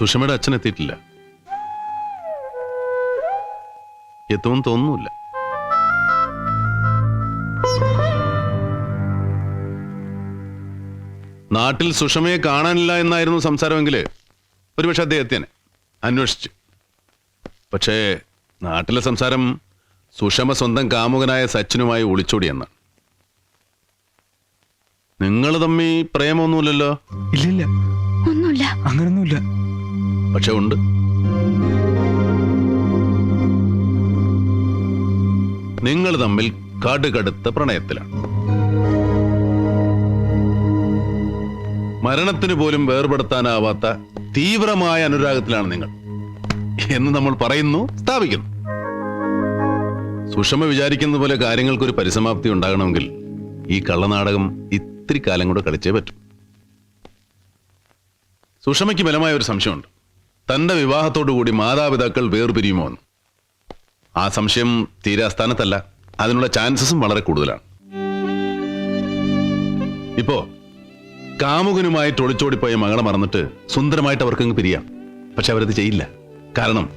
സുഷമയുടെ അച്ഛൻ എത്തിയിട്ടില്ല. എത്തുമെന്ന് തോന്നുന്നില്ല. നാട്ടിൽ സുഷമയെ കാണാനില്ല എന്നായിരുന്നു സംസാരമെങ്കിൽ ഒരുപക്ഷെ അദ്ദേഹത്തിനെ അന്വേഷിച്ച്. പക്ഷേ നാട്ടിലെ സംസാരം സുഷമ സ്വന്തം കാമുകനായ സച്ചിനുമായി ഒളിച്ചോടിയെന്ന് നിങ്ങൾ തമ്മി പ്രേമൊന്നുമില്ലല്ലോ ഇല്ലില്ല. ഒന്നുമില്ല. അങ്ങനൊന്നുമില്ല. പക്ഷെ ഉണ്ട്. നിങ്ങൾ തമ്മിൽ കടുകടുത്ത പ്രണയത്തിലാണ്. മരണത്തിന് പോലും വേർപെടുത്താനാവാത്ത തീവ്രമായ അനുരാഗത്തിലാണ് നിങ്ങൾ. എന്ന് നമ്മൾ പറയുന്നു സ്ഥാപിക്കുന്നു. സുഷമ വിചാരിക്കുന്ന പോലെ കാര്യങ്ങൾക്കൊരു പരിസമാപ്തി ഉണ്ടാകണമെങ്കിൽ ഈ കള്ളനാടകം ഇത്തിരി കാലം കൂടെ കളിച്ചേ പറ്റും. സുഷമയ്ക്ക് ബലമായ ഒരു സംശയമുണ്ട്. തന്റെ കൂടി മാതാപിതാക്കൾ വേർപിരിയുമോ എന്ന്. ആ സംശയം തീരെ അസ്ഥാനത്തല്ല അതിനുള്ള ചാൻസസും വളരെ കൂടുതലാണ്. ഇപ്പോ കാമുകനുമായി ഒളിച്ചോടിപ്പോയ മകളെ മറന്നിട്ട് സുന്ദരമായിട്ട് അവർക്കങ്ങ് പിരിയാം. പക്ഷെ അവരത് ചെയ്യില്ല. കാരണം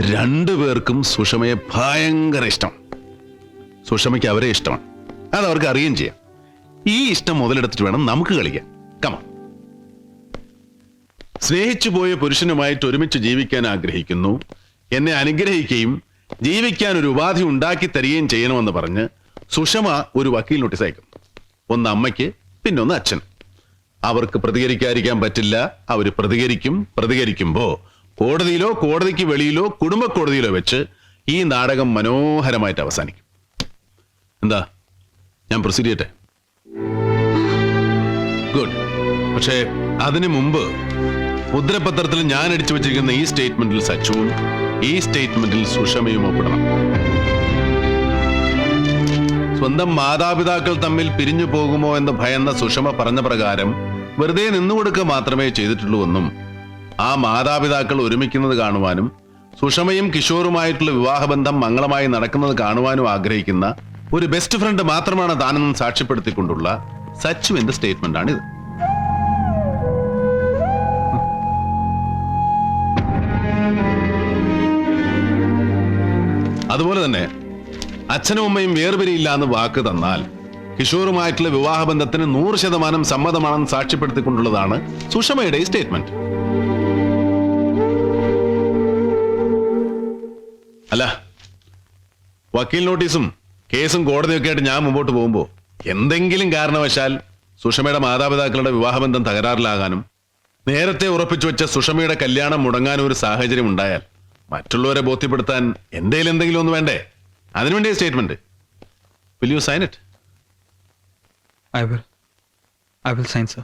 രണ്ടുപേർക്കും സുഷമയെ ഭയങ്കര ഇഷ്ടം. സുഷമയ്ക്ക് അവരെ ഇഷ്ടമാണ്. അത് അവർക്ക് അറിയുകയും ചെയ്യാം. ഈ ഇഷ്ടം മുതലെടുത്തിട്ട് വേണം നമുക്ക് കളിക്കാൻ. കമ സ്നേഹിച്ചു പോയ പുരുഷനുമായിട്ട് ഒരുമിച്ച് ജീവിക്കാൻ ആഗ്രഹിക്കുന്നു. എന്നെ അനുഗ്രഹിക്കുകയും ജീവിക്കാൻ ഒരു ഉപാധി ഉണ്ടാക്കി തരികയും ചെയ്യണമെന്ന് പറഞ്ഞ് സുഷമ ഒരു വക്കീൽ നോട്ടീസ് അയക്കും ഒന്ന് അമ്മയ്ക്ക് പിന്നെ ഒന്ന് അച്ഛൻ അവർക്ക് പ്രതികരിക്കാതിരിക്കാൻ പറ്റില്ല. അവർ പ്രതികരിക്കും പ്രതികരിക്കുമ്പോൾ കോടതിയിലോ കോടതിക്ക് വെളിയിലോ കുടുംബ കോടതിയിലോ വെച്ച് ഈ നാടകം മനോഹരമായിട്ട് അവസാനിക്കും. എന്താ? ഞാൻ പ്രൊസീഡ് ചെയ്യട്ടെ? ഗുഡ്. പക്ഷേ അതിനു മുമ്പ് മുദ്രപത്രത്തിൽ ഞാൻ അടിച്ചു വെച്ചിരിക്കുന്ന ഈ സ്റ്റേറ്റ്മെന്റിൽ സച്ചുവും ഈ സ്റ്റേറ്റ്മെന്റിൽ സുഷമയും ഒപ്പിടണം. സ്വന്തം മാതാപിതാക്കൾ തമ്മിൽ പിരിഞ്ഞു പോകുമോ എന്ന് ഭയന്ന സുഷമ പറഞ്ഞ പ്രകാരം വെറുതെ നിന്നുകൊടുക്കുക മാത്രമേ ചെയ്തിട്ടുള്ളൂ എന്നും ആ മാതാപിതാക്കൾ ഒരുമിക്കുന്നത് കാണുവാനും സുഷമയും കിഷോറുമായിട്ടുള്ള വിവാഹബന്ധം മംഗളമായി നടക്കുന്നത് കാണുവാനും ആഗ്രഹിക്കുന്ന ഒരു ബെസ്റ്റ് ഫ്രണ്ട് മാത്രമാണ് താനെന്നും സാക്ഷ്യപ്പെടുത്തിക്കൊണ്ടുള്ള സച്ചുവിന്റെ സ്റ്റേറ്റ്മെന്റ് അതുപോലെ തന്നെ അച്ഛനും അമ്മയും വേർപിരിയില്ല എന്ന് വാക്ക് തന്നാൽ കിഷോറുമായിട്ടുള്ള വിവാഹബന്ധത്തിന് നൂറ് ശതമാനം സമ്മതമാണെന്ന് സാക്ഷ്യപ്പെടുത്തിക്കൊണ്ടുള്ളതാണ് സുഷമയുടെ സ്റ്റേറ്റ്മെന്റ്. അല്ല വക്കീൽ നോട്ടീസും കേസും കോടതിയൊക്കെ ആയിട്ട് ഞാൻ മുമ്പോട്ട് പോകുമ്പോൾ എന്തെങ്കിലും കാരണവശാൽ സുഷമയുടെ മാതാപിതാക്കളുടെ വിവാഹബന്ധം തകരാറിലാകാനും നേരത്തെ ഉറപ്പിച്ചു വെച്ച സുഷമയുടെ കല്യാണം മുടങ്ങാനും ഒരു സാഹചര്യം ഉണ്ടായാൽ മറ്റുള്ളവരെ ബോധ്യപ്പെടുത്താൻ എന്തെങ്കിലും എന്തെങ്കിലും ഒന്ന് വേണ്ടേ? അതിനുവേണ്ടി statement will you sign it I will I will sign sir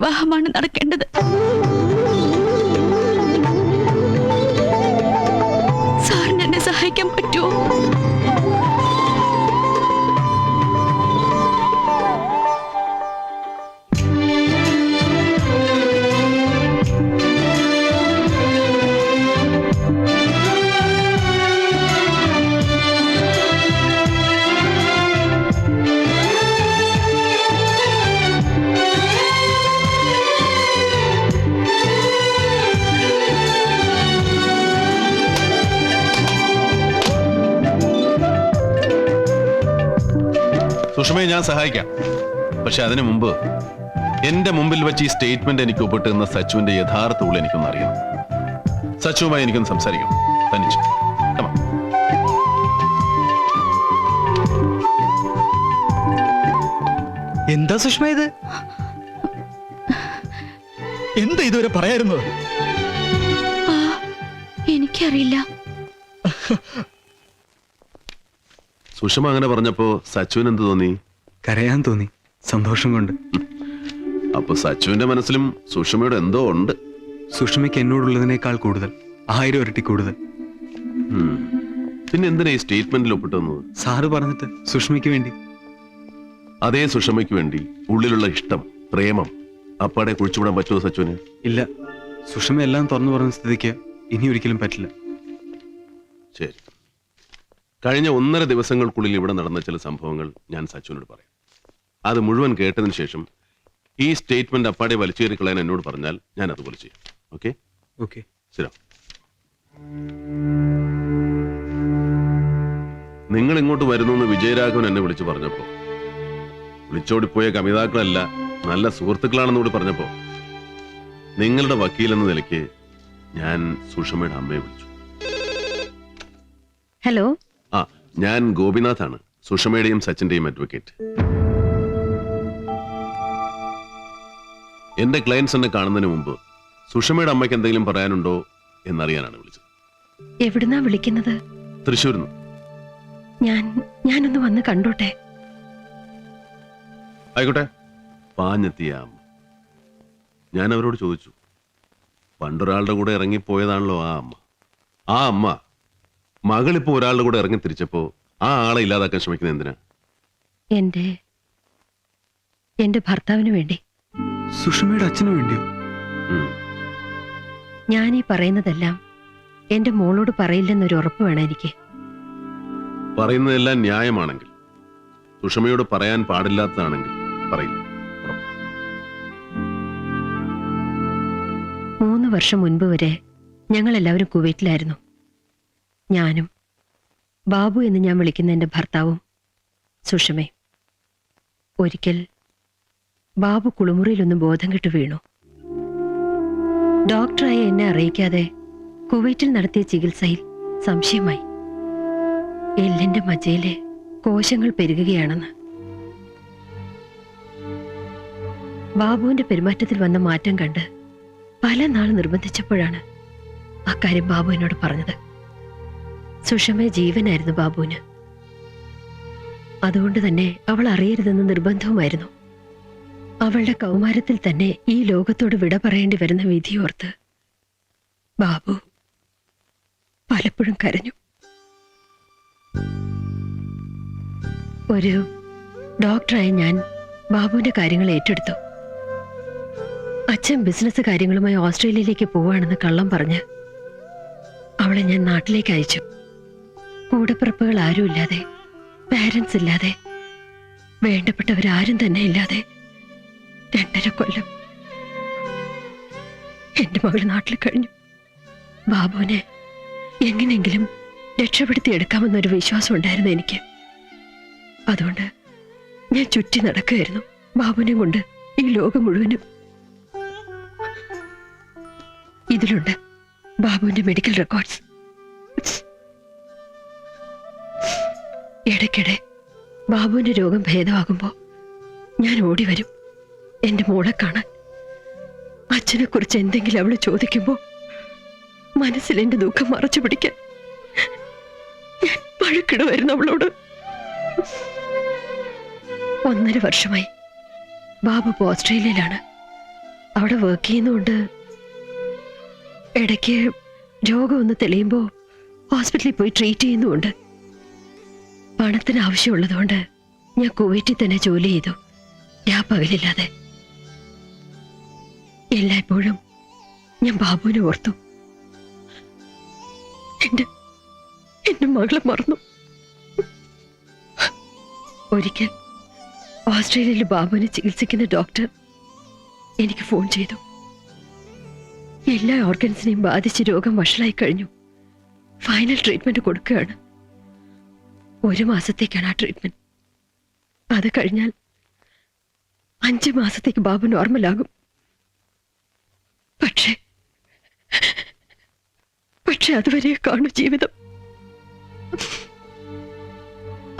സച്ചിനുമായിട്ടുള്ള എന്റെ സുഷമയെ ഞാൻ സഹായിക്കാം. പക്ഷെ അതിനു മുമ്പ് എന്റെ മുമ്പിൽ വെച്ച് ഈ സ്റ്റേറ്റ്മെന്റ് എനിക്ക് ഒപ്പിട്ട് എന്ന സച്ചുവിന്റെ യഥാർത്ഥ ഉള്ളിൽ എനിക്കൊന്ന് അറിയണം. സച്ചുവുമായി എനിക്കൊന്ന് സംസാരിക്കണം തനിച്ച്. എന്താ സുഷ്മ ഇത്? എന്താ ഇതുവരെ പറയാറുന്നത്? എനിക്കറിയില്ല. സുഷമ അങ്ങനെ പറഞ്ഞപ്പോ സച്ചുവിന് എന്ത് തോന്നി? കരയാൻ തോന്നി. സന്തോഷം കൊണ്ട്. അപ്പൊ സച്ചുവിന്റെ മനസ്സിലും സുഷമയുടെ എന്തോ ഉണ്ട്. സുഷമയ്ക്ക് എന്നോടുള്ളതിനേക്കാൾ കൂടുതൽ. ആയിരം ഇരട്ടി കൂടുതൽ. പിന്നെ എന്തിനാ ഈ സ്റ്റേറ്റ്മെന്റിൽ ഒപ്പിട്ട് തന്നത് സാറ് പറഞ്ഞിട്ട് സുഷമയ്ക്ക് വേണ്ടി. അതേ സുഷമയ്ക്ക് വേണ്ടി ഉള്ളിലുള്ള ഇഷ്ടം പ്രേമം അപ്പാടെ കുഴിച്ചുവിടാൻ പറ്റുമോ സച്ചുവിന്? ഇല്ല. സുഷമ എല്ലാം തുറന്നു പറഞ്ഞ സ്ഥിതിക്ക് ഇനി ഒരിക്കലും പറ്റില്ല. ശരി. കഴിഞ്ഞ ഒന്നര ദിവസങ്ങൾക്കുള്ളിൽ ഇവിടെ നടന്ന ചില സംഭവങ്ങൾ ഞാൻ സച്ചുവിനോട് പറയാം. അത് മുഴുവൻ കേട്ടതിന് ശേഷം ഈ സ്റ്റേറ്റ്മെന്റ് അപ്പാടെ വലിച്ചേറി കളയാൻ എന്നോട് പറഞ്ഞാൽ ഞാൻ അതുപോലെ ചെയ്യാം. ഓക്കെ? ഓക്കെ. ശരി. നിങ്ങൾ ഇങ്ങോട്ട് വരുന്നു എന്ന് വിജയരാഘവൻ എന്നെ വിളിച്ചു പറഞ്ഞപ്പോ വിളിച്ചോടിപ്പോയ കമിതാക്കളല്ല നല്ല സുഹൃത്തുക്കളാണെന്ന് കൂടി പറഞ്ഞപ്പോ നിങ്ങളുടെ വക്കീൽ എന്ന നിലയ്ക്ക് ഞാൻ സുഷമയുടെ അമ്മയെ വിളിച്ചു. ഹലോ? ഞാൻ ഗോപിനാഥാണ്. സുഷമയുടെയും സച്ചിന്റെയും അഡ്വക്കേറ്റ് എന്റെ ക്ലയൻസ് എന്നെ കാണുന്നതിന് മുമ്പ് സുഷമയുടെ അമ്മയ്ക്ക് എന്തെങ്കിലും പറയാനുണ്ടോ എന്നറിയാനാണ് വിളിച്ചത്. എവിടുന്നാ വിളിക്കുന്നത്? തൃശ്ശൂരിൽ നിന്ന് ഞാൻ ഞാനൊന്ന് വന്ന് കണ്ടോട്ടെ. ആയിക്കോട്ടെ. പാഞ്ഞെത്തിയ അമ്മ. ഞാൻ അവരോട് ചോദിച്ചു. പണ്ടൊരാളുടെ കൂടെ ഇറങ്ങിപ്പോയതാണല്ലോ ആ അമ്മ. ആ അമ്മ മകളിപ്പോ ഒരാളുടെ കൂടെ ഇറങ്ങി തിരിച്ചപ്പോ ആ ആളെ ഇല്ലാതാക്കാൻ ശ്രമിക്കുന്നത് എന്തിനാ? എന്റെ എന്റെ ഭർത്താവിന് വേണ്ടി. സുഷമയുടെ അച്ഛന് വേണ്ടിയോ? ഞാൻ ഈ പറയുന്നതെല്ലാം എന്റെ മോളോട് പറയില്ലെന്നൊരു ഉറപ്പ് വേണം എനിക്ക്. പറയുന്നതെല്ലാം ന്യായമാണെങ്കിൽ. സുഷമയോട് പറയാൻ പാടില്ലാത്തതാണെങ്കിൽ പറയില്ല. ഉറപ്പ്. മൂന്ന് വർഷം മുൻപ് വരെ ഞങ്ങൾ എല്ലാവരും കുവൈറ്റിലായിരുന്നു. ഞാനും. ബാബു എന്ന് ഞാൻ വിളിക്കുന്ന എന്റെ ഭർത്താവും സുഷമേ ഒരിക്കൽ ബാബു കുളിമുറിയിലൊന്ന് ബോധം കെട്ട് വീണു. ഡോക്ടറായ എന്നെ അറിയിക്കാതെ കുവൈറ്റിൽ നടത്തിയ ചികിത്സയിൽ സംശയമായി. എല്ലിന്റെ മജയിലെ കോശങ്ങൾ പെരുകുകയാണെന്ന്. ബാബുവിന്റെ പെരുമാറ്റത്തിൽ വന്ന മാറ്റം കണ്ട് പല നാൾ നിർബന്ധിച്ചപ്പോഴാണ് അക്കാര്യം ബാബു എന്നോട് പറഞ്ഞത്. സുഷമ ജീവനായിരുന്നു ബാബുവിന്. അതുകൊണ്ട് തന്നെ അവൾ അറിയരുതെന്ന് നിർബന്ധവുമായിരുന്നു. അവളുടെ കൗമാരത്തിൽ തന്നെ ഈ ലോകത്തോട് വിട പറയേണ്ടി വരുന്ന വിധിയോർത്ത് ബാബു പലപ്പോഴും കരഞ്ഞു. ഒരു ഡോക്ടറായ ഞാൻ ബാബുവിന്റെ കാര്യങ്ങൾ ഏറ്റെടുത്തു. അച്ഛൻ ബിസിനസ് കാര്യങ്ങളുമായി ഓസ്ട്രേലിയയിലേക്ക് പോവാണെന്ന് കള്ളം പറഞ്ഞ് അവളെ ഞാൻ നാട്ടിലേക്ക് അയച്ചു. കൂടപ്പിറപ്പുകൾ ആരും ഇല്ലാതെ പാരൻസ് ഇല്ലാതെ വേണ്ടപ്പെട്ടവരാരും തന്നെ ഇല്ലാതെ രണ്ടര കൊല്ലം എന്റെ മകൾ നാട്ടിൽ കഴിഞ്ഞു. ബാബുവിനെ എങ്ങനെയെങ്കിലും രക്ഷപ്പെടുത്തി എടുക്കാമെന്നൊരു വിശ്വാസം ഉണ്ടായിരുന്നു എനിക്ക്. അതുകൊണ്ട് ഞാൻ ചുറ്റി നടക്കുകയായിരുന്നു ബാബുവിനെ കൊണ്ട് ഈ ലോകം മുഴുവനും. ഇതിലുണ്ട് ബാബുവിന്റെ മെഡിക്കൽ റെക്കോർഡ്സ് ഇടയ്ക്കിടെ ബാബുവിന്റെ രോഗം ഭേദമാകുമ്പോൾ ഞാൻ ഓടി വരും. എന്റെ മോളെ കാണാൻ. അച്ഛനെ കുറിച്ച് എന്തെങ്കിലും അവൾ ചോദിക്കുമ്പോൾ മനസ്സിൽ എന്റെ ദുഃഖം മറച്ചു പിടിക്കാൻ ഞാൻ വഴക്കിടുമായിരുന്നു അവളോട്. ഒന്നര വർഷമായി ബാബു ഓസ്ട്രേലിയയിലാണ്. അവിടെ വർക്ക് ചെയ്യുന്നതുകൊണ്ട് ഇടയ്ക്ക് രോഗം ഒന്ന് തെളിയുമ്പോൾ ഹോസ്പിറ്റലിൽ പോയി ട്രീറ്റ് ചെയ്യുന്നുമുണ്ട് പണത്തിന് ആവശ്യമുള്ളതുകൊണ്ട് ഞാൻ കുവൈറ്റിൽ തന്നെ ജോലി ചെയ്തു. ഞാൻ പകലില്ലാതെ. എല്ലായ്പ്പോഴും ഞാൻ ബാബുവിനെ ഓർത്തു. എന്റെ എന്റെ മകളെ മറന്നു. ഒരിക്കൽ ഓസ്ട്രേലിയയിൽ ബാബുവിനെ ചികിത്സിക്കുന്ന ഡോക്ടർ എനിക്ക് ഫോൺ ചെയ്തു. എല്ലാ ഓർഗൻസിനെയും ബാധിച്ച് രോഗം വഷളായി കഴിഞ്ഞു. ഫൈനൽ ട്രീറ്റ്മെന്റ് കൊടുക്കുകയാണ്. ഒരു മാസത്തേക്കാണ് ആ ട്രീറ്റ്മെന്റ് അത് കഴിഞ്ഞാൽ അഞ്ച് മാസത്തേക്ക് ബാബു നോർമൽ ആകും. പക്ഷേ പക്ഷെ അതുവരെ കാണും ജീവിതം.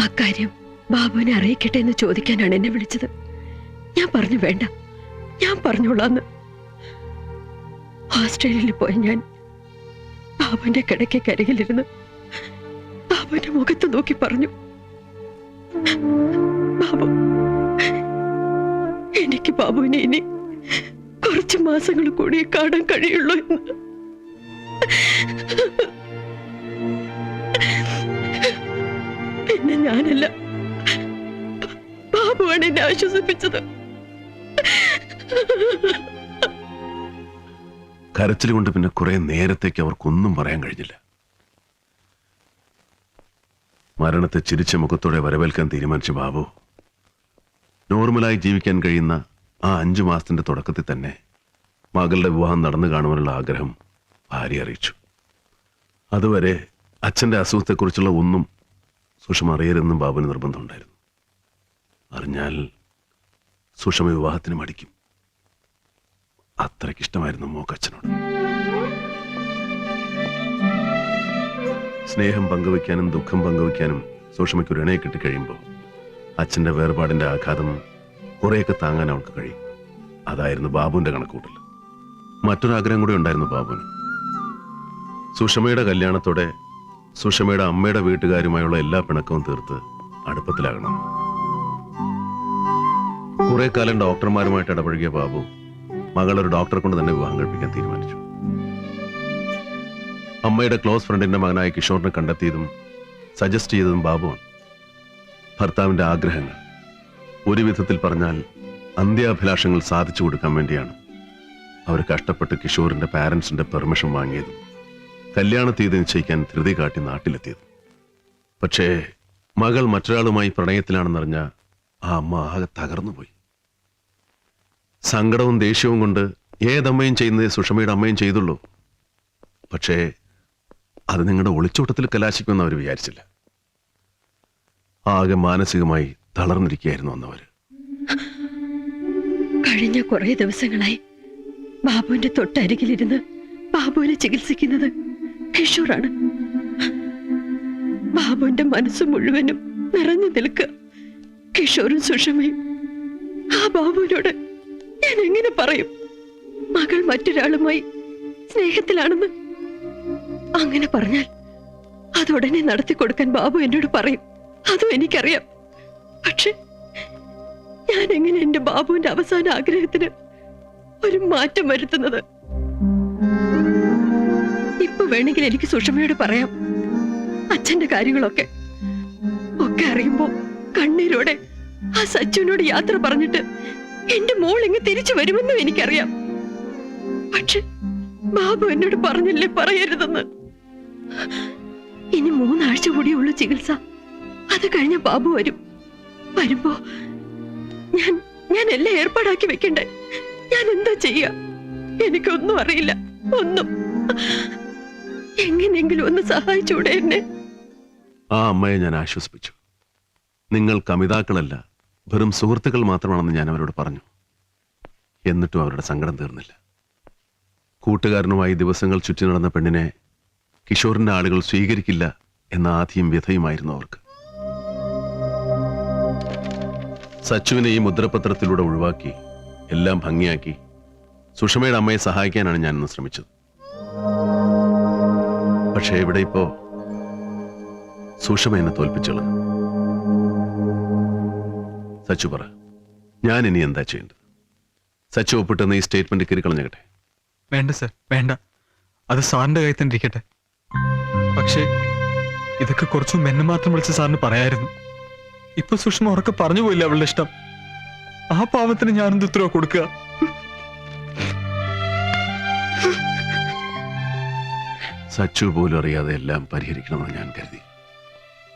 അക്കാര്യം ബാബുവിനെ അറിയിക്കട്ടെ എന്ന് ചോദിക്കാനാണ് എന്നെ വിളിച്ചത്. ഞാൻ പറഞ്ഞു വേണ്ട. ഞാൻ പറഞ്ഞോളാന്ന്. ഓസ്ട്രേലിയയിൽ പോയ ഞാൻ ബാബുവിന്റെ കിടക്കെ ബാബുവിന്റെ മുഖത്ത് നോക്കി പറഞ്ഞു ബാബു എനിക്ക് ബാബുവിനെ ഇനി കുറച്ച് മാസങ്ങൾ കൂടി കാണാൻ കഴിയുള്ളൂ എന്ന്. പിന്നെ ഞാനല്ല ബാബുവാണ് എന്നെ ആശ്വസിപ്പിച്ചത്. കരച്ചിൽ കൊണ്ട് പിന്നെ കുറെ നേരത്തേക്ക് അവർക്കൊന്നും പറയാൻ കഴിഞ്ഞില്ല. മരണത്തെ ചിരിച്ച മുഖത്തോടെ വരവേൽക്കാൻ തീരുമാനിച്ച ബാബു നോർമലായി ജീവിക്കാൻ കഴിയുന്ന ആ അഞ്ചു മാസത്തിന്റെ തുടക്കത്തിൽ തന്നെ മകളുടെ വിവാഹം നടന്നു കാണുവാനുള്ള ആഗ്രഹം ഭാര്യ അറിയിച്ചു. അതുവരെ അച്ഛന്റെ അസുഖത്തെക്കുറിച്ചുള്ള ഒന്നും സുഷമ അറിയരുതെന്നും ബാബുവിന് നിർബന്ധമുണ്ടായിരുന്നു അറിഞ്ഞാൽ സുഷമ വിവാഹത്തിന് മടിക്കും. അത്രയ്ക്കിഷ്ടമായിരുന്നു മോക്കച്ഛനോട് സ്നേഹം പങ്കുവയ്ക്കാനും ദുഃഖം പങ്കുവയ്ക്കാനും സുഷമയ്ക്ക് ഒരു ഇണയെ കിട്ടിക്കഴിയുമ്പോൾ അച്ഛന്റെ വേർപാടിന്റെ ആഘാതം കുറേയൊക്കെ താങ്ങാൻ അവൾക്ക് കഴിയും. അതായിരുന്നു ബാബുവിന്റെ കണക്കൂട്ടൽ. മറ്റൊരാഗ്രഹം കൂടി ഉണ്ടായിരുന്നു ബാബുവിന്. സുഷമയുടെ കല്യാണത്തോടെ സുഷമയുടെ അമ്മയുടെ വീട്ടുകാരുമായുള്ള എല്ലാ പിണക്കവും തീർത്ത് അടുപ്പത്തിലാകണം. കുറെ കാലം ഡോക്ടർമാരുമായിട്ട് ഇടപഴകിയ ബാബു മകൾ ഒരു ഡോക്ടറെ കൊണ്ട് തന്നെ വിവാഹം കഴിപ്പിക്കാൻ തീരുമാനിച്ചു. അമ്മയുടെ ക്ലോസ് ഫ്രണ്ടിന്റെ മകനായ കിഷോറിനെ കണ്ടെത്തിയതും സജസ്റ്റ് ചെയ്തതും ബാബുവാണ്. ഭർത്താവിന്റെ ആഗ്രഹങ്ങൾ. ഒരു വിധത്തിൽ പറഞ്ഞാൽ അന്ത്യാഭിലാഷങ്ങൾ സാധിച്ചു കൊടുക്കാൻ വേണ്ടിയാണ് അവർ കഷ്ടപ്പെട്ട് കിഷോറിന്റെ പാരന്റ്സിന്റെ പെർമിഷൻ വാങ്ങിയതും കല്യാണ തീയതി നിശ്ചയിക്കാൻ ധൃതി കാട്ടി നാട്ടിലെത്തിയതും. പക്ഷേ മകൾ മറ്റൊരാളുമായി പ്രണയത്തിലാണെന്നറിഞ്ഞ ആ അമ്മ ആകെ തകർന്നുപോയി. സങ്കടവും ദേഷ്യവും കൊണ്ട് ഏതമ്മയും ചെയ്യുന്നതേ സുഷമയുടെ അമ്മയും ചെയ്തുള്ളൂ. പക്ഷേ അത് നിങ്ങളുടെ ഒളിച്ചോട്ടത്തിൽ കലാശിക്കുമെന്ന് അവർ വിചാരിച്ചില്ല. ആകെ മാനസികമായി തളർന്നിരിക്കുകയായിരുന്നു അന്നവർ കഴിഞ്ഞ കുറെ ദിവസങ്ങളായി ബാബുവിന്റെ തൊട്ടരികിലിരുന്ന് ബാബുവിനെ ചികിത്സിക്കുന്നത് കിഷോറാണ്. ബാബുവിന്റെ മനസ്സ് മുഴുവനും നിറഞ്ഞു നിൽക്കുക. കിഷോറും സുഷമയും ആ ബാബുവിനോട് ഞാൻ എങ്ങനെ പറയും? മകൾ മറ്റൊരാളുമായി സ്നേഹത്തിലാണെന്ന് അങ്ങനെ പറഞ്ഞാൽ അതുടനെ നടത്തി കൊടുക്കാൻ ബാബു എന്നോട് പറയും. അതും എനിക്കറിയാം. പക്ഷെ ഞാൻ എങ്ങനെ എന്റെ ബാബുവിന്റെ അവസാന ആഗ്രഹത്തിന് ഒരു മാറ്റം വരുത്തുന്നത്? ഇപ്പൊ വേണമെങ്കിൽ എനിക്ക് സുഷമയോട് പറയാം. അച്ഛന്റെ കാര്യങ്ങളൊക്കെ. ഒക്കെ അറിയുമ്പോ കണ്ണീരോടെ ആ സച്ചുവിനോട് യാത്ര പറഞ്ഞിട്ട് എന്റെ മോൾ ഇങ്ങ് തിരിച്ചു വരുമെന്നും എനിക്കറിയാം. പക്ഷെ ബാബു എന്നോട് പറഞ്ഞില്ലേ പറയരുതെന്ന്? ഇനി മൂന്നാഴ്ച കൂടിയുള്ള ചികിത്സ. അത് കഴിഞ്ഞ ബാബു വരും. വരുമ്പോ ഞാൻ ഞാൻ എല്ലാം ഏർപ്പാടാക്കി വെക്കണ്ടേ? ഞാൻ എന്താ ചെയ്യ? എനിക്കൊന്നും അറിയില്ല. ഒന്നും. എങ്ങനെയെങ്കിലും ഒന്ന് സഹായിച്ചൂടെ എന്നെ? ആ അമ്മയെ ഞാൻ ആശ്വസിപ്പിച്ചു. നിങ്ങൾ കമിതാക്കളല്ല വെറും സുഹൃത്തുക്കൾ മാത്രമാണെന്ന് ഞാൻ അവരോട് പറഞ്ഞു. എന്നിട്ടും അവരുടെ സങ്കടം തീർന്നില്ല. കൂട്ടുകാരനുമായി ദിവസങ്ങൾ ചുറ്റി നടന്ന പെണ്ണിനെ കിഷോറിന്റെ ആളുകൾ സ്വീകരിക്കില്ല എന്ന ആദ്യം വ്യഥയുമായിരുന്നു അവർക്ക്. സച്ചുവിനെ ഈ മുദ്രപത്രത്തിലൂടെ ഒഴിവാക്കി എല്ലാം ഭംഗിയാക്കി സുഷമയുടെ അമ്മയെ സഹായിക്കാനാണ് ഞാൻ ശ്രമിച്ചത്. പക്ഷേ ഇവിടെ ഇപ്പോ സുഷമ എന്നെ തോൽപ്പിച്ചോളൂ സച്ചു പറ ഞാൻ ഇനി എന്താ ചെയ്യേണ്ടത്? സച്ചു ഒപ്പിട്ടെന്ന് ഈ സ്റ്റേറ്റ്മെന്റ് കയറി കളഞ്ഞകട്ടെ വേണ്ട സർ വേണ്ട. അത് സാറിന്റെ കയ്യിൽ തന്നെ ഇരിക്കട്ടെ. പക്ഷേ ഇതൊക്കെ കുറച്ചു മെന്നെ മാത്രം വിളിച്ച് സാറിന് പറയായിരുന്നു. ഇപ്പൊ സുഷമ ഉറക്കെ പറഞ്ഞു പോയില്ല അവളുടെ ഇഷ്ടം. ആ പാവത്തിന് ഞാനെന്ത് ഉത്തരവ് കൊടുക്കുക? സച്ചു പോലും അറിയാതെ എല്ലാം പരിഹരിക്കണമെന്ന് ഞാൻ കരുതി.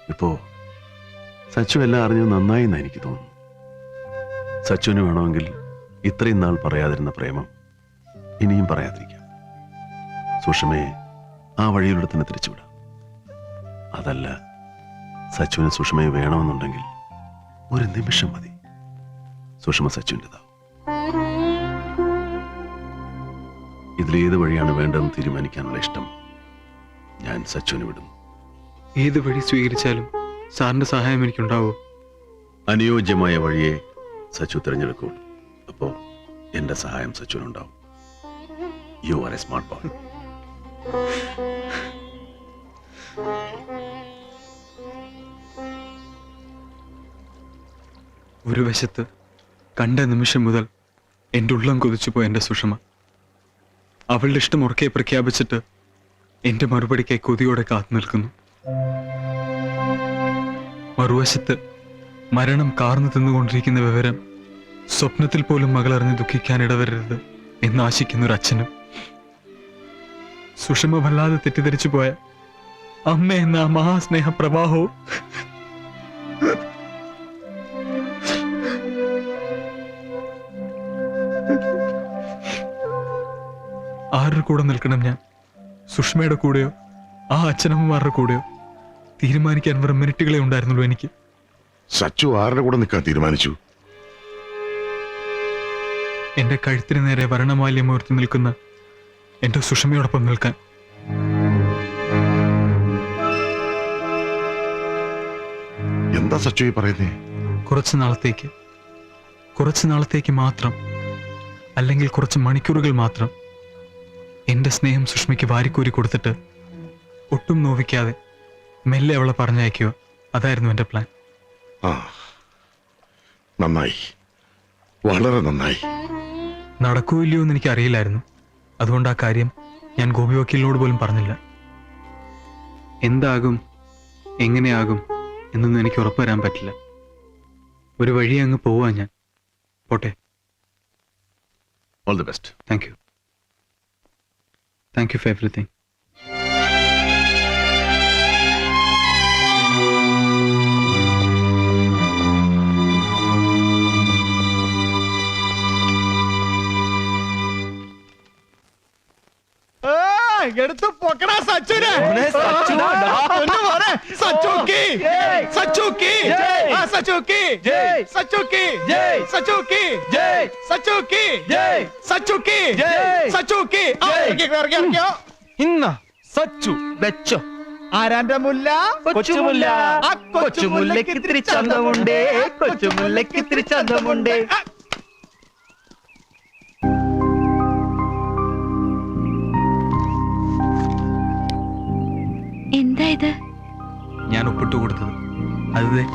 ഇപ്പോ സച്ചു എല്ലാം അറിഞ്ഞത് നന്നായി എന്ന് എനിക്ക് തോന്നുന്നു. സച്ചുവിന് വേണമെങ്കിൽ ഇത്രയും നാൾ പറയാതിരുന്ന പ്രേമം ഇനിയും പറയാതിരിക്കാം. സുഷമയെ ആ വഴിയിലൂടെ തന്നെ തിരിച്ചുവിടാം. അതല്ല. സച്ചുവിന് സുഷമയെ വേണമെന്നുണ്ടെങ്കിൽ ഒരു നിമിഷം മതി. സുഷമ സച്ചുവിന്റെതാവും. ഇതിലേത് വഴിയാണ് വേണ്ടതെന്ന് തീരുമാനിക്കാനുള്ള ഇഷ്ടം? ഞാൻ സച്ചുവിന് വിടുന്നു. ഏത് വഴി സ്വീകരിച്ചാലും സാറിന്റെ സഹായം എനിക്കുണ്ടാവോ? അനുയോജ്യമായ വഴിയെ സച്ചു തിരഞ്ഞെടുക്കുള്ളൂ അപ്പോൾ എന്റെ സഹായം സച്ചുവിനുണ്ടാവും. You are a smart boy ഒരു വശത്ത് കണ്ട നിമിഷം മുതൽ എന്റെ ഉള്ളം കൊതിച്ചു പോയ എന്റെ സുഷമ. അവളുടെ ഇഷ്ടം ഉറക്കെ പ്രഖ്യാപിച്ചിട്ട് എന്റെ മറുപടിക്കായി കൊതിയോടെ കാത്തു നിൽക്കുന്നു. മറുവശത്ത് മരണം കാർന്നു തിന്നുകൊണ്ടിരിക്കുന്ന വിവരം സ്വപ്നത്തിൽ പോലും മകളറിഞ്ഞ് ദുഃഖിക്കാൻ ഇടവരരുത് എന്ന് ആശിക്കുന്ന ഒരു അച്ഛനും സുഷമ വല്ലാതെ തെറ്റിദ്ധരിച്ചു പോയ അമ്മ എന്ന മഹാസ്നേഹ പ്രവാഹവും ആരുടെ കൂടെ നിൽക്കണം ഞാൻ? സുഷ്മയുടെ കൂടെയോ? ആ അച്ഛനമ്മമാരുടെ കൂടെയോ? തീരുമാനിക്കാൻ വെറും മിനിറ്റുകളെ ഉണ്ടായിരുന്നുള്ളൂ എനിക്ക്. സച്ചു ആരുടെ കൂടെ നിൽക്കാൻ തീരുമാനിച്ചു? എന്റെ കഴുത്തിന് നേരെ വരണമാല്യം ഉയർത്തി നിൽക്കുന്ന എന്റെ സുഷമയോടൊപ്പം നിൽക്കാൻ. എന്താ സച്ചു പറയുന്നേ? കുറച്ച് നാളത്തേക്ക് കുറച്ച് നാളത്തേക്ക് മാത്രം അല്ലെങ്കിൽ കുറച്ച് മണിക്കൂറുകൾ മാത്രം എന്റെ സ്നേഹം സുഷ്മയ്ക്ക് വാരിക്കൂരി കൊടുത്തിട്ട് ഒട്ടും നോവിക്കാതെ മെല്ലെ അവളെ പറഞ്ഞയക്കുക. അതായിരുന്നു എന്റെ പ്ലാൻ ആ നന്നായി. വളരെ നന്നായി. നടക്കൂ ഇല്ലയോ എന്ന് എനിക്ക് അറിയില്ലായിരുന്നു അതുകൊണ്ട് ആ കാര്യം ഞാൻ ഗോപി വക്കീലിനോട് പോലും പറഞ്ഞില്ല. എന്താകും? എങ്ങനെയാകും? എന്നൊന്നും എനിക്ക് ഉറപ്പ് വരാൻ പറ്റില്ല. ഒരു വഴി അങ്ങ് പോവാ ഞാൻ. പോട്ടെ. All the best thank you thank you for everything എടുത്ത് പൊക്കടാ സച്ചുനെ. സച്ചുക്കി. സച്ചുക്കി. സച്ചുക്കി. സച്ചുക്കി. സച്ചുക്കി. സച്ചുക്കി. സച്ചുക്കി. സച്ചുക്കി. ഇറക്കിയോ ഇന്ന സച്ചു വെച്ചോ. ആരാന്റെ മുല്ല കൊച്ചുമുല്ല കൊച്ചുമുല്ലക്ക് ഇത്തിരി ചന്തമുണ്ടേ. കൊച്ചുമുല്ലക്ക് ഇത്തിരി ചന്തമുണ്ടേ. എന്താ ഇത്? ഞാൻ ഉപ്പിട്ട് കൊടുത്തത്. അത്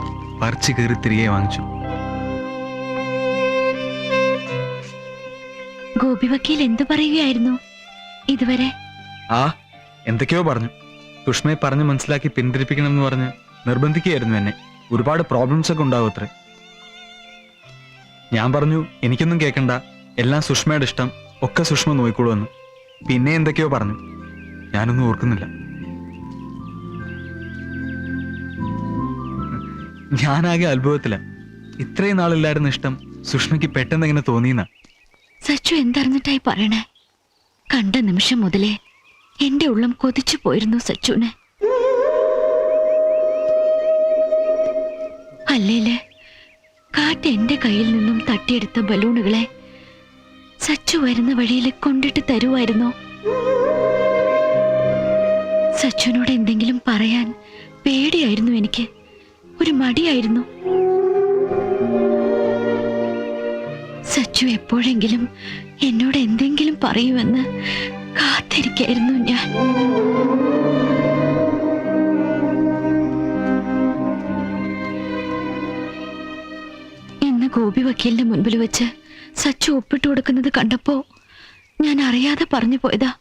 പറിച്ച് കയറി തിരികെ വാങ്ങിച്ചു. ഗോപി വക്കീൽ എന്തു പറയുകയായിരുന്നു? ഇതുവരെ? ആ എന്തൊക്കെയോ പറഞ്ഞു. സുഷ്മയെ പറഞ്ഞു മനസ്സിലാക്കി പിന്തിരിപ്പിക്കണം എന്ന് പറഞ്ഞ് നിർബന്ധിക്കുകയായിരുന്നു എന്നെ. ഒരുപാട് പ്രോബ്ലംസ് ഒക്കെ ഉണ്ടാവും അത്രേ. ഞാൻ പറഞ്ഞു എനിക്കൊന്നും കേൾക്കണ്ട എല്ലാം സുഷ്മയുടെ ഇഷ്ടം. ഒക്കെ സുഷ്മ നോക്കിക്കോളൂ എന്ന് പിന്നെ എന്തൊക്കെയോ പറഞ്ഞു. ഞാനൊന്നും ഓർക്കുന്നില്ല. ഞാനാകെ അത്ഭുതത്തില. ഇത്രയും നാളില്ലായിരുന്ന ഇഷ്ടം സുഷ്മയ്ക്ക് പെട്ടെന്ന് എങ്ങനെ തോന്നിയെന്ന. സച്ചു എന്തറിഞ്ഞിട്ടായി പറയണേ? കണ്ട നിമിഷം മുതലേ എന്റെ ഉള്ളം കൊതിച്ചു പോയിരുന്നു സച്ചുവിന്. അല്ലേൽ കാറ്റ് എന്റെ കയ്യിൽ നിന്നും തട്ടിയെടുത്ത ബലൂണുകളെ സച്ചു വരുന്ന വഴിയിൽ കൊണ്ടിട്ട് തരുമായിരുന്നോ സച്ചുവിനോട് എന്തെങ്കിലും പറയാൻ പേടിയായിരുന്നു എനിക്ക്. ഒരു മടിയായിരുന്നു. സച്ചു എപ്പോഴെങ്കിലും എന്നോട് എന്തെങ്കിലും പറയുമെന്ന് കാത്തിരിക്കായിരുന്നു ഞാൻ. ഇന്ന് ഗോപി വക്കീലിന്റെ മുൻപിൽ വെച്ച് സച്ചു ഒപ്പിട്ട് കൊടുക്കുന്നത് കണ്ടപ്പോ ഞാൻ അറിയാതെ പറഞ്ഞു പോയതാ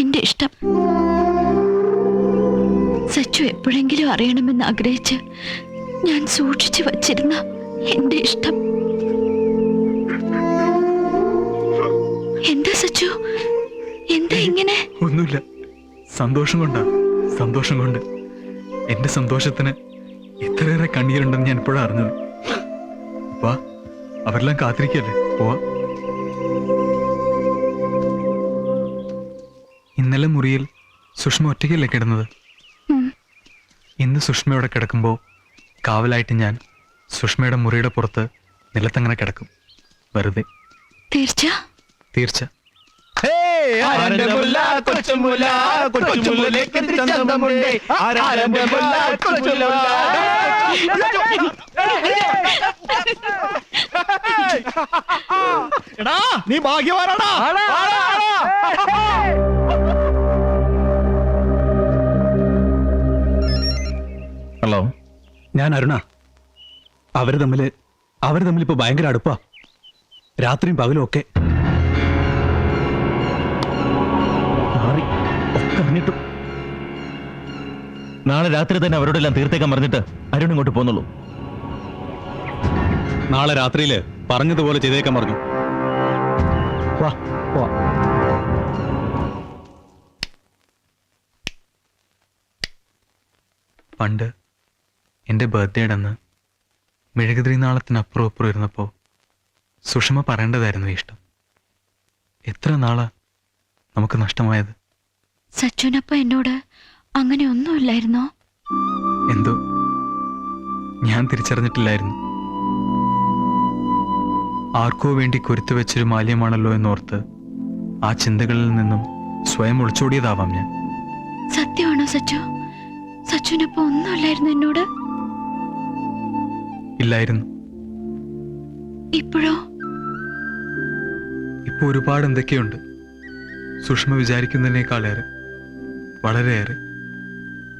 എന്റെ ഇഷ്ടം. സച്ചു എപ്പോഴെങ്കിലും അറിയണമെന്ന് ആഗ്രഹിച്ച് ഞാൻ സൂക്ഷിച്ചു വച്ചിരുന്ന എന്റെ ഇഷ്ടം. എന്താ സച്ചു? എന്താ ഇങ്ങനെ? ഒന്നുമില്ല. സന്തോഷം കൊണ്ടാ. സന്തോഷം കൊണ്ട്. എന്റെ സന്തോഷത്തിന് എത്രയേറെ കണ്ണീരുണ്ടെന്ന് ഞാൻ ഇപ്പോഴാണ് അറിഞ്ഞത്. വാ അവരെല്ലാം കാത്തിരിക്കല്ലേ? പോവാ. ഇന്നലെ മുറിയിൽ സുഷ്മ ഒറ്റയ്ക്കല്ലേ കിടന്നത്. ഇന്ന് സുഷ്മ ഇവിടെ കിടക്കുമ്പോൾ കാവലായിട്ട് ഞാൻ സുഷ്മയുടെ മുറിയുടെ പുറത്ത് നിലത്തങ്ങനെ കിടക്കും. വെറുതെ. തീർച്ച? തീർച്ച. എടാ നീ ഭാഗ്യവാനാടാ. ഹലോ. ഞാൻ അരുണ. അവർ തമ്മിൽ അവർ തമ്മിൽ ഇപ്പൊ ഭയങ്കര അടുപ്പാ. രാത്രിയും പകലും ഒക്കെ. മാറി ഒക്കെ അറിഞ്ഞിട്ടും. നാളെ രാത്രി തന്നെ അവരോടെല്ലാം തീർത്തേക്കാൻ പറഞ്ഞിട്ട് അരുൺ ഇങ്ങോട്ട് പോന്നുള്ളൂ നാളെ രാത്രിയിൽ പറഞ്ഞതുപോലെ ചെയ്തേക്കാൻ പറഞ്ഞു. വാ വാ പണ്ട് എന്റെ ബർത്ത്ഡേയുടെ അന്ന് മെഴുകുതിരി നാളത്തിനപ്പുറം അപ്പുറം ഇരുന്നപ്പോൾ സുഷമ പറയേണ്ടതായിരുന്നു ഇഷ്ടം. എത്ര നാളാ നമുക്ക് നഷ്ടമായത്? സച്ചുനപ്പ എന്നോട് അങ്ങനെ ഒന്നുമില്ലായിരുന്നോ? എന്തോ? ഞാൻ തിരിച്ചറിഞ്ഞിട്ടില്ലായിരുന്നു. ആർക്കോ വേണ്ടി കുരുത്തു വെച്ചൊരു മാലിന്യമാണല്ലോ എന്നോർത്ത് ആ ചിന്തകളിൽ നിന്നും സ്വയം ഒളിച്ചോടിയതാവാം ഞാൻ. സത്യമാണോ സച്ചു? സച്ചുനപ്പ ഒന്നുമില്ലായിരുന്നു എന്നോട്? ഇല്ലായിരുന്നു. ഇപ്പോഴോ? ഇപ്പൊ ഒരുപാട് എന്തൊക്കെയുണ്ട്? സുഷമ വിചാരിക്കുന്നതിനേക്കാളേറെ വളരെയേറെ.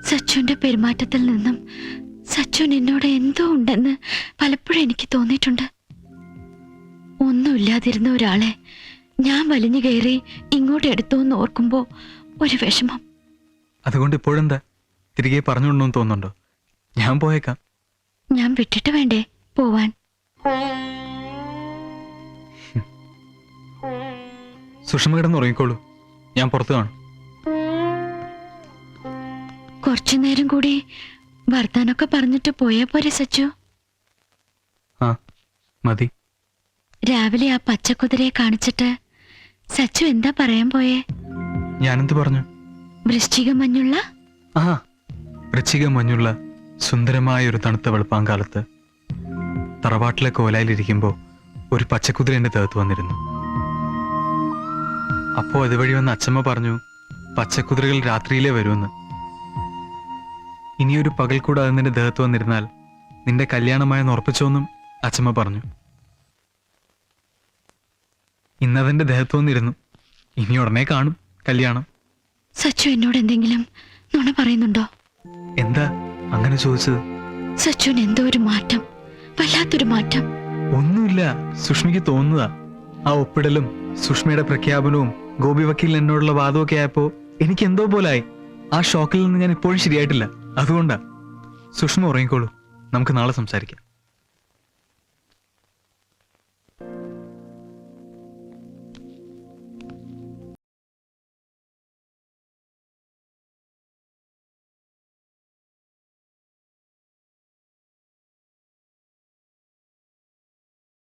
സച്ചുന്റെ പെരുമാറ്റത്തിൽ നിന്നും സച്ചുൻ എന്നോട് എന്തോ ഉണ്ടെന്ന് പലപ്പോഴും എനിക്ക് തോന്നിയിട്ടുണ്ട്. ഒന്നുമില്ലാതിരുന്ന ഒരാളെ ഞാൻ വലിഞ്ഞു കയറി ഇങ്ങോട്ട് എടുത്തു എന്ന് ഓർക്കുമ്പോ ഒരു വിഷമം. അതുകൊണ്ട് ഇപ്പോഴെന്താ? തിരികെ പറഞ്ഞുകൊണ്ടെന്ന് തോന്നുന്നുണ്ടോ? ഞാൻ പോയേക്കാം. ഞാൻ വിട്ടിട്ട് വേണ്ടേ? പോവാൻ. സുഷമ കിടന്ന് ഉറങ്ങിക്കോളൂ. ഞാൻ പുറത്ത് കാണും. കുറച്ചു നേരം കൂടി വർത്താനൊക്കെ പറഞ്ഞിട്ട് പോയാ പോരെ സച്ചു. ആ മതി. രാവിലെ ആ പച്ചക്കുതിരയെ കാണിച്ചിട്ട് സച്ചു എന്താ പറയാൻ പോയേ? ഞാനെന്ത് പറഞ്ഞു? വൃശ്ചിക മഞ്ഞുള്ള? ആ വൃശ്ചിക മഞ്ഞുള്ള. സുന്ദരമായ ഒരു തണുത്ത വെളുപ്പാങ്കാലത്ത് തറവാട്ടിലെ കോലായിലിരിക്കുമ്പോൾ ഒരു പച്ചക്കുതിര എന്റെ തേർത്ത് വന്നിരുന്നു. അപ്പോൾ അതുവഴി വന്ന അച്ഛമ്മ പറഞ്ഞു പച്ചക്കുതിരകൾ രാത്രിയിലേ വരുമെന്ന്. ഇനിയൊരു പകൽ കൂടെ അത് നിന്റെ ദേഹത്ത് വന്നിരുന്നാൽ നിന്റെ കല്യാണമായെന്ന് ഉറപ്പിച്ചോന്നും അച്ഛമ്മ പറഞ്ഞു. ഇന്നതിന്റെ ദേഹത്ത് വന്നിരുന്നു. ഇനി ഉടനെ കാണും കല്യാണം. സച്ചു എന്നോട് എന്തെങ്കിലും നുണ പറയുന്നുണ്ടോ? എന്താ? അങ്ങനെ ചോദിച്ചത് സച്ചുൻ എന്തോ ഒരു മാറ്റം വല്ലാത്തൊരു മാറ്റം. ഒന്നുമില്ല സുഷ്മിക്ക് തോന്നുന്നതാ. ആ ഒപ്പിടലും സുഷ്മയുടെ പ്രഖ്യാപനവും ഗോപി വക്കീൽ എന്നോടുള്ള വാദമൊക്കെ ആയപ്പോ എനിക്ക് എന്തോ പോലായി. ആ ഷോക്കിൽ നിന്ന് ഞാൻ ഇപ്പോഴും ശരിയായിട്ടില്ല. അതുകൊണ്ടാ. സുഷ്മ ഉറങ്ങിക്കോളൂ. നമുക്ക് നാളെ സംസാരിക്കാം.